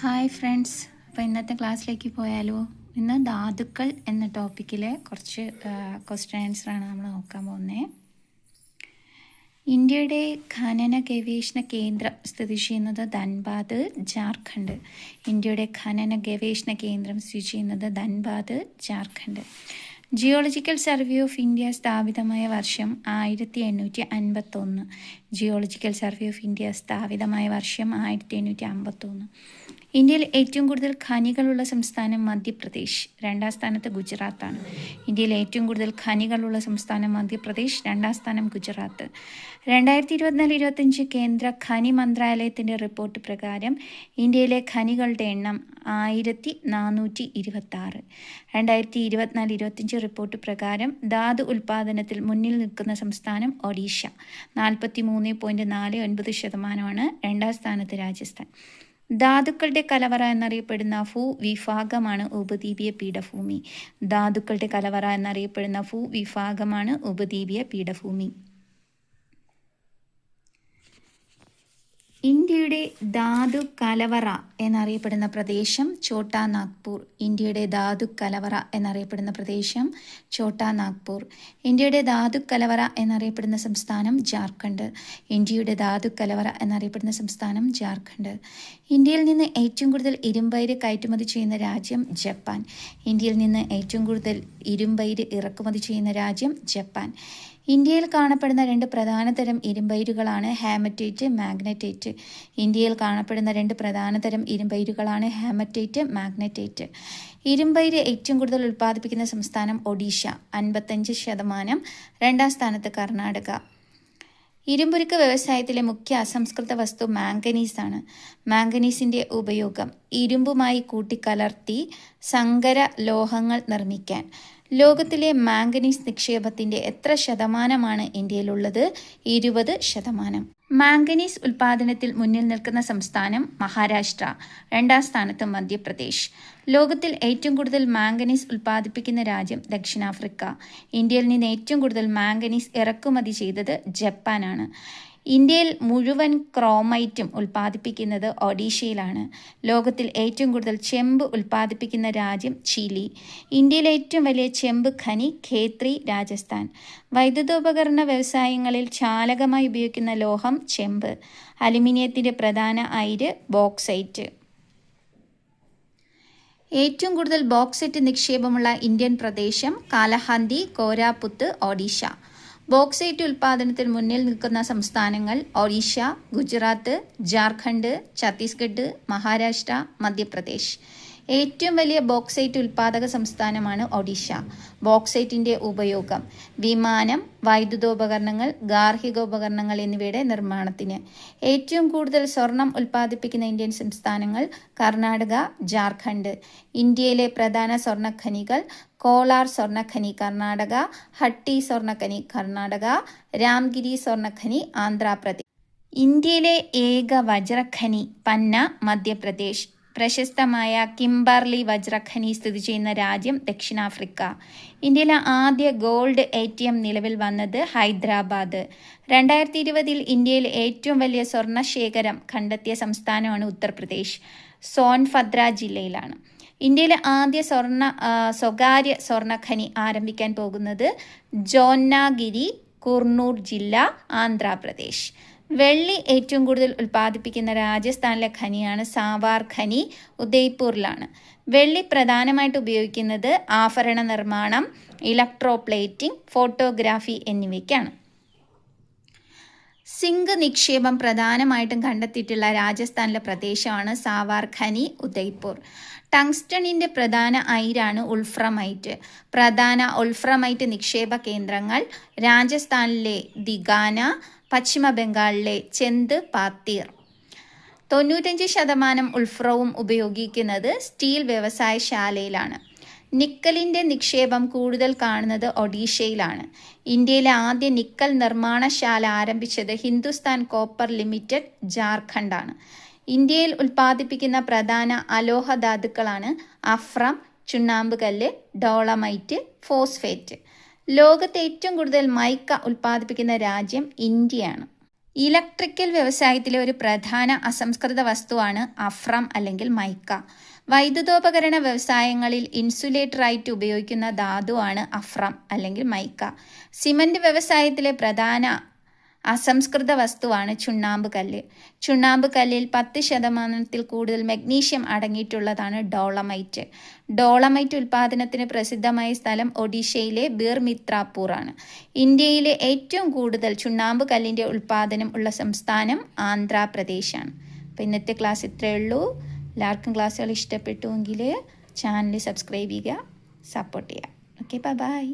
Hi friends അപ്പോൾ ഇന്നത്തെ ക്ലാസ്സിലേക്ക് പോയാലോ? ഇന്ന് ധാതുക്കൾ എന്ന ടോപ്പിക്കിലെ കുറച്ച് ക്വസ്റ്റ്യൻ ആൻസർ ആണ് നമ്മൾ നോക്കാൻ പോകുന്നത് ഇന്ത്യയുടെ ഖനന ഗവേഷണ കേന്ദ്രം സ്ഥിതി ചെയ്യുന്നത് ധൻബാദ് ജാർഖണ്ഡ്. ഇന്ത്യയുടെ ഖനന ഗവേഷണ കേന്ദ്രം സ്ഥിതി ചെയ്യുന്നത് Dhanbad Jharkhand. Geological survey of India സ്ഥാപിതമായ വർഷം ആയിരത്തി എണ്ണൂറ്റി അൻപത്തൊന്ന് ജിയോളജിക്കൽ സർവേ ഓഫ് ഇന്ത്യ സ്ഥാപിതമായ വർഷം ആയിരത്തി എണ്ണൂറ്റി അമ്പത്തൊന്ന് ഇന്ത്യയിൽ ഏറ്റവും കൂടുതൽ ഖനികളുള്ള സംസ്ഥാനം മധ്യപ്രദേശ്. രണ്ടാം സ്ഥാനത്ത് ഗുജറാത്താണ്. ഇന്ത്യയിൽ ഏറ്റവും കൂടുതൽ ഖനികളുള്ള സംസ്ഥാനം മധ്യപ്രദേശ്. രണ്ടാം സ്ഥാനം ഗുജറാത്ത്. രണ്ടായിരത്തി ഇരുപത്തിനാല് ഇരുപത്തഞ്ച് കേന്ദ്ര ഖനി മന്ത്രാലയത്തിന്റെ റിപ്പോർട്ട് പ്രകാരം ഇന്ത്യയിലെ ഖനികളുടെ എണ്ണം ആയിരത്തി നാനൂറ്റി ഇരുപത്തി ആറ് രണ്ടായിരത്തി ഇരുപത്തിനാല് ഇരുപത്തഞ്ച് റിപ്പോർട്ട് പ്രകാരം ധാതു ഉൽപ്പാദനത്തിൽ മുന്നിൽ നിൽക്കുന്ന സംസ്ഥാനം ഒഡീഷ. നാൽപ്പത്തി മൂന്ന് പോയിന്റ് നാല് ഒൻപത് ശതമാനമാണ് രണ്ടാം സ്ഥാനത്ത് രാജസ്ഥാൻ. ധാതുക്കളുടെ കലവറ എന്നറിയപ്പെടുന്ന ഫു വിഭാഗമാണ് ഉപദ്വീപീയ പീഠഭൂമി. ധാതുക്കളുടെ കലവറ എന്നറിയപ്പെടുന്ന ഫു വിഭാഗമാണ് ഉപദ്വീപീയ പീഠഭൂമി. ഇന്ത്യയുടെ ധാതു കലവറ എന്നറിയപ്പെടുന്ന പ്രദേശം ഛോട്ടാ നാഗ്പൂർ ഇന്ത്യയുടെ ധാതു കലവറ എന്നറിയപ്പെടുന്ന പ്രദേശം ഛോട്ടാ നാഗ്പൂർ ഇന്ത്യയുടെ ധാതു കലവറ എന്നറിയപ്പെടുന്ന സംസ്ഥാനം ജാർഖണ്ഡ്. ഇന്ത്യയുടെ ധാതു കലവറ എന്നറിയപ്പെടുന്ന സംസ്ഥാനം ജാർഖണ്ഡ്. ഇന്ത്യയിൽ നിന്ന് ഏറ്റവും കൂടുതൽ ഇരുമ്പയിര് കയറ്റുമതി ചെയ്യുന്ന രാജ്യം ജപ്പാൻ. ഇന്ത്യയിൽ നിന്ന് ഏറ്റവും കൂടുതൽ ഇരുമ്പയിര് ഇറക്കുമതി ചെയ്യുന്ന രാജ്യം ജപ്പാൻ. ഇന്ത്യയിൽ കാണപ്പെടുന്ന രണ്ട് പ്രധാനതരം ഇരുമ്പയിരുകളാണ് ഹാമറ്റേറ്റ് മാഗ്നറ്റേറ്റ്. ഇന്ത്യയിൽ കാണപ്പെടുന്ന രണ്ട് പ്രധാനതരം ഇരുമ്പയിരുകളാണ് ഹാമറ്റേറ്റ് മാഗ്നറ്റേറ്റ്. ഇരുമ്പയിര് ഏറ്റവും കൂടുതൽ ഉൽപ്പാദിപ്പിക്കുന്ന സംസ്ഥാനം ഒഡീഷ അൻപത്തഞ്ച് ശതമാനം. രണ്ടാം സ്ഥാനത്ത് കർണാടക. ഇരുമ്പുരുക്ക് വ്യവസായത്തിലെ മുഖ്യ അസംസ്കൃത വസ്തു മാംഗനീസ് ആണ്. മാംഗനീസിന്റെ ഉപയോഗം ഇരുമ്പുമായി കൂട്ടിക്കലർത്തി സങ്കര ലോഹങ്ങൾ നിർമ്മിക്കാൻ. ലോകത്തിലെ മാംഗനീസ് നിക്ഷേപത്തിന്റെ എത്ര ശതമാനമാണ് ഇന്ത്യയിലുള്ളത്? ഇരുപത് ശതമാനം. മാംഗനീസ് ഉൽപാദനത്തിൽ മുന്നിൽ നിൽക്കുന്ന സംസ്ഥാനം മഹാരാഷ്ട്ര രണ്ടാം സ്ഥാനത്ത് മധ്യപ്രദേശ്. ലോകത്തിൽ ഏറ്റവും കൂടുതൽ മാംഗനീസ് ഉൽപ്പാദിപ്പിക്കുന്ന രാജ്യം ദക്ഷിണാഫ്രിക്ക. ഇന്ത്യയിൽ നിന്ന് ഏറ്റവും കൂടുതൽ മാംഗനീസ് ഇറക്കുമതി ചെയ്തത് ജപ്പാനാണ്. ഇന്ത്യയിൽ മുഴുവൻ ക്രോമൈറ്റും ഉൽപ്പാദിപ്പിക്കുന്നത് ഒഡീഷയിലാണ്. ലോകത്തിൽ ഏറ്റവും കൂടുതൽ ചെമ്പ് ഉൽപ്പാദിപ്പിക്കുന്ന രാജ്യം ചിലി. ഇന്ത്യയിലെ ഏറ്റവും വലിയ ചെമ്പ് ഖനി ഖേത്രി രാജസ്ഥാൻ. വൈദ്യുതോപകരണ വ്യവസായങ്ങളിൽ ചാലകമായി ഉപയോഗിക്കുന്ന ലോഹം ചെമ്പ്. അലുമിനിയത്തിന്റെ പ്രധാന അയിര് ബോക്സൈറ്റ്. ഏറ്റവും കൂടുതൽ ബോക്സൈറ്റ് നിക്ഷേപമുള്ള ഇന്ത്യൻ പ്രദേശം കാലഹന്തി കോരാപുത്ത് ഒഡീഷ. ബോക്സൈറ്റ് ഉൽപ്പാദനത്തിൽ മുന്നിൽ നിൽക്കുന്ന സംസ്ഥാനങ്ങൾ ഒഡീഷ ഗുജറാത്ത് ജാർഖണ്ഡ് ഛത്തീസ്ഗഡ് മഹാരാഷ്ട്ര മധ്യപ്രദേശ്. ഏറ്റവും വലിയ ബോക്സൈറ്റ് ഉൽപ്പാദക സംസ്ഥാനമാണ് ഒഡീഷ. ബോക്സൈറ്റിന്റെ ഉപയോഗം വിമാനം വൈദ്യുതോപകരണങ്ങൾ ഗാർഹികോപകരണങ്ങൾ എന്നിവയുടെ നിർമ്മാണത്തിന്. ഏറ്റവും കൂടുതൽ സ്വർണം ഉൽപ്പാദിപ്പിക്കുന്ന ഇന്ത്യൻ സംസ്ഥാനങ്ങൾ കർണാടക ജാർഖണ്ഡ്. ഇന്ത്യയിലെ പ്രധാന സ്വർണഖനികൾ കോളാർ സ്വർണഖനി കർണാടക ഹട്ടി സ്വർണഖനി കർണാടക രാംഗിരി സ്വർണഖനി ആന്ധ്രാപ്രദേശ്. ഇന്ത്യയിലെ ഏക വജ്രഖനി പന്ന മധ്യപ്രദേശ്. പ്രശസ്തമായ കിംബർലി വജ്രഖനി സ്ഥിതി ചെയ്യുന്ന രാജ്യം ദക്ഷിണാഫ്രിക്ക. ഇന്ത്യയിലെ ആദ്യ ഗോൾഡ് എ ടി എം നിലവിൽ വന്നത് ഹൈദരാബാദ്. രണ്ടായിരത്തി ഇരുപതിൽ ഇന്ത്യയിൽ ഏറ്റവും വലിയ സ്വർണ ശേഖരം കണ്ടെത്തിയ സംസ്ഥാനമാണ് ഉത്തർപ്രദേശ്. സോൻഭദ്ര ജില്ലയിലാണ്. ഇന്ത്യയിലെ ആദ്യ സ്വർണ സ്വകാര്യ സ്വർണഖനി ആരംഭിക്കാൻ പോകുന്നത് ജോന്നാഗിരി കുർണൂർ ജില്ല ആന്ധ്രാപ്രദേശ്. വെള്ളി ഏറ്റവും കൂടുതൽ ഉൽപ്പാദിപ്പിക്കുന്ന രാജസ്ഥാനിലെ ഖനിയാണ് സാവാർ ഖനി ഉദയ്പൂരിലാണ്. വെള്ളി പ്രധാനമായിട്ട് ഉപയോഗിക്കുന്നത് ആഭരണ നിർമ്മാണം ഇലക്ട്രോപ്ലേറ്റിംഗ് ഫോട്ടോഗ്രാഫി എന്നിവയ്ക്കാണ്. സിങ്ക് നിക്ഷേപം പ്രധാനമായിട്ടും കണ്ടെത്തിയിട്ടുള്ള രാജസ്ഥാനിലെ പ്രദേശമാണ് സാവാർ ഖനി ഉദയ്പൂർ. ടങ്സ്റ്റണിന്റെ പ്രധാന അയിരാണ് ഉൾഫ്രമൈറ്റ്. പ്രധാന ഉൾഫ്രമൈറ്റ് നിക്ഷേപ കേന്ദ്രങ്ങൾ രാജസ്ഥാനിലെ ദിഗാന പശ്ചിമ ബംഗാളിലെ ചെന്ത് പാത്തീർ. തൊണ്ണൂറ്റഞ്ച് ശതമാനം ഉൾഫ്രവും ഉപയോഗിക്കുന്നത് സ്റ്റീൽ വ്യവസായശാലയിലാണ്. നിക്കലിന്റെ നിക്ഷേപം കൂടുതൽ കാണുന്നത് ഒഡീഷയിലാണ്. ഇന്ത്യയിലെ ആദ്യ നിക്കൽ നിർമ്മാണശാല ആരംഭിച്ചത് ഹിന്ദുസ്ഥാൻ കോപ്പർ ലിമിറ്റഡ് ജാർഖണ്ഡാണ്. ഇന്ത്യയിൽ ഉൽപ്പാദിപ്പിക്കുന്ന പ്രധാന അലോഹ ധാതുക്കളാണ് അഫ്രം ചുണ്ണാമ്പ് കല്ല് ഡോളമൈറ്റ് ഫോസ്ഫേറ്റ്. ലോകത്തെ ഏറ്റവും കൂടുതൽ മൈക്ക ഉൽപ്പാദിപ്പിക്കുന്ന രാജ്യം ഇന്ത്യയാണ്. ഇലക്ട്രിക്കൽ വ്യവസായത്തിലെ ഒരു പ്രധാന അസംസ്കൃത വസ്തുവാണ് അഫ്രം അല്ലെങ്കിൽ മൈക്ക. വൈദ്യുതോപകരണ വ്യവസായങ്ങളിൽ ഇൻസുലേറ്ററായിട്ട് ഉപയോഗിക്കുന്ന ധാതുവാണ് അഫ്രം അല്ലെങ്കിൽ മൈക്ക. സിമന്റ് വ്യവസായത്തിലെ പ്രധാന അസംസ്കൃത വസ്തുവാണ് ചുണ്ണാമ്പ് കല്ല്. ചുണ്ണാമ്പ് കല്ലിൽ പത്ത് ശതമാനത്തിൽ കൂടുതൽ മഗ്നീഷ്യം അടങ്ങിയിട്ടുള്ളതാണ് ഡോളമൈറ്റ്. ഡോളമൈറ്റ് ഉൽപ്പാദനത്തിന് പ്രസിദ്ധമായ സ്ഥലം ഒഡീഷയിലെ ബീർമിത്രാപൂറാണ് ഇന്ത്യയിലെ ഏറ്റവും കൂടുതൽ ചുണ്ണാമ്പ് കല്ലിന്റെ ഉൽപ്പാദനം ഉള്ള സംസ്ഥാനം ആന്ധ്രാപ്രദേശാണ് അപ്പോൾ ഇന്നത്തെ ക്ലാസ് ഇത്രയേ ഉള്ളൂ. എല്ലാവർക്കും ക്ലാസ്സുകൾ ഇഷ്ടപ്പെട്ടുവെങ്കിൽ ചാനൽ സബ്സ്ക്രൈബ് ചെയ്യുക സപ്പോർട്ട് ചെയ്യുക. Okay bye